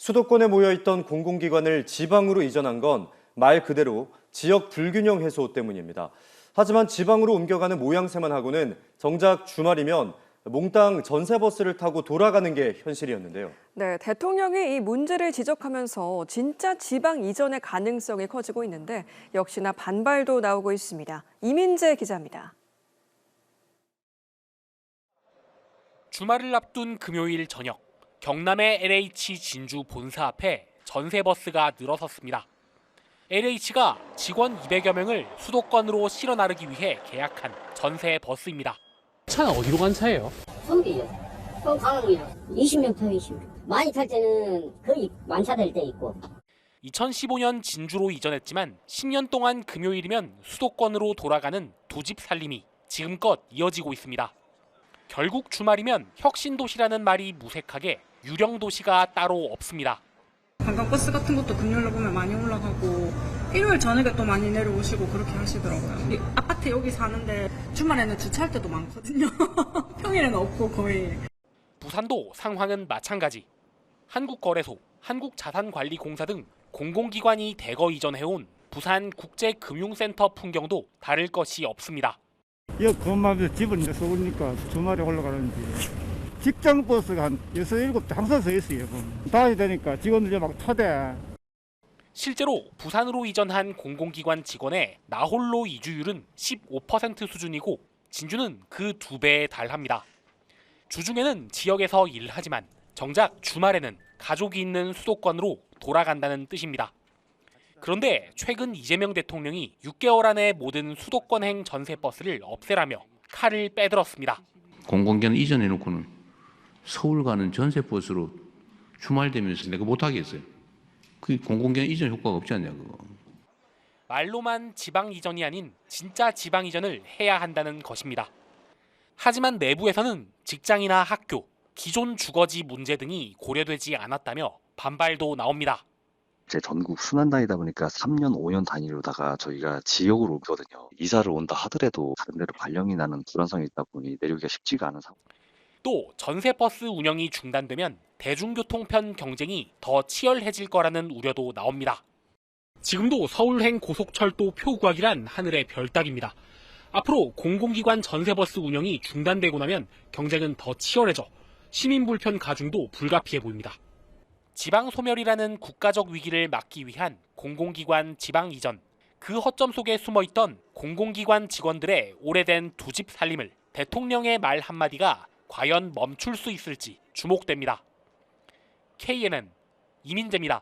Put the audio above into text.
수도권에 모여있던 공공기관을 지방으로 이전한 건 말 그대로 지역 불균형 해소 때문입니다. 하지만 지방으로 옮겨가는 모양새만 하고는 정작 주말이면 몽땅 전세버스를 타고 돌아가는 게 현실이었는데요. 네, 대통령이 이 문제를 지적하면서 진짜 지방 이전의 가능성이 커지고 있는데 역시나 반발도 나오고 있습니다. 이민재 기자입니다. 주말을 앞둔 금요일 저녁 경남의 LH 진주 본사 앞에 전세버스가 늘어섰습니다. LH가 직원 200여 명을 수도권으로 실어 나르기 위해 계약한 전세버스입니다. 차는 어디로 간 차예요? 서울이요. 서울 강원이요. 20명 타요, 20명. 많이 탈 때는 거의 만차 될 때 있고. 2015년 진주로 이전했지만 10년 동안 금요일이면 수도권으로 돌아가는 두 집 살림이 지금껏 이어지고 있습니다. 결국 주말이면 혁신도시라는 말이 무색하게 유령도시가 따로 없습니다. 관광버스 같은 것도 금요일로 보면 많이 올라가고 일요일 저녁에 또 많이 내려오시고 그렇게 하시더라고요. 이 아파트 여기 사는데 주말에는 주차할 때도 많거든요. 평일에는 없고 거의. 부산도 상황은 마찬가지. 한국거래소, 한국자산관리공사 등 공공기관이 대거 이전해온 부산 국제금융센터 풍경도 다를 것이 없습니다. 여 그만하면 집을 내서 오니까 주말에 올라가는지 직장 버스가 한 여섯 일곱 대 항상 서 있어요. 다녀야 되니까 직원들이 막 타대. 실제로 부산으로 이전한 공공기관 직원의 나홀로 이주율은 15% 수준이고 진주는 그 두 배에 달합니다. 주중에는 지역에서 일하지만 정작 주말에는 가족이 있는 수도권으로 돌아간다는 뜻입니다. 그런데 최근 이재명 대통령이 6개월 안에 모든 수도권행 전세 버스를 없애라며 칼을 빼들었습니다. 공공기관 이전해놓고는 서울 가는 전세 버스로 주말 되면서 내가 못하겠어요. 그 공공기관 이전 효과가 없지 않냐 그거. 말로만 지방 이전이 아닌 진짜 지방 이전을 해야 한다는 것입니다. 하지만 내부에서는 직장이나 학교, 기존 주거지 문제 등이 고려되지 않았다며 반발도 나옵니다. 이제 전국 순환 단위다 보니까 3년, 5년 단위로다가 저희가 지역으로 오거든요. 이사를 온다 하더라도 다른 데로 발령이 나는 불안성이 있다 보니 내려오기가 쉽지가 않은 상황. 또 전세 버스 운영이 중단되면 대중교통편 경쟁이 더 치열해질 거라는 우려도 나옵니다. 지금도 서울행 고속철도 표 구하기란 하늘의 별 따기입니다. 앞으로 공공기관 전세버스 운영이 중단되고 나면 경쟁은 더 치열해져 시민 불편 가중도 불가피해 보입니다. 지방 소멸이라는 국가적 위기를 막기 위한 공공기관 지방 이전 그 허점 속에 숨어 있던 공공기관 직원들의 오래된 두 집 살림을 대통령의 말 한마디가 과연 멈출 수 있을지 주목됩니다. KNN 이민재입니다.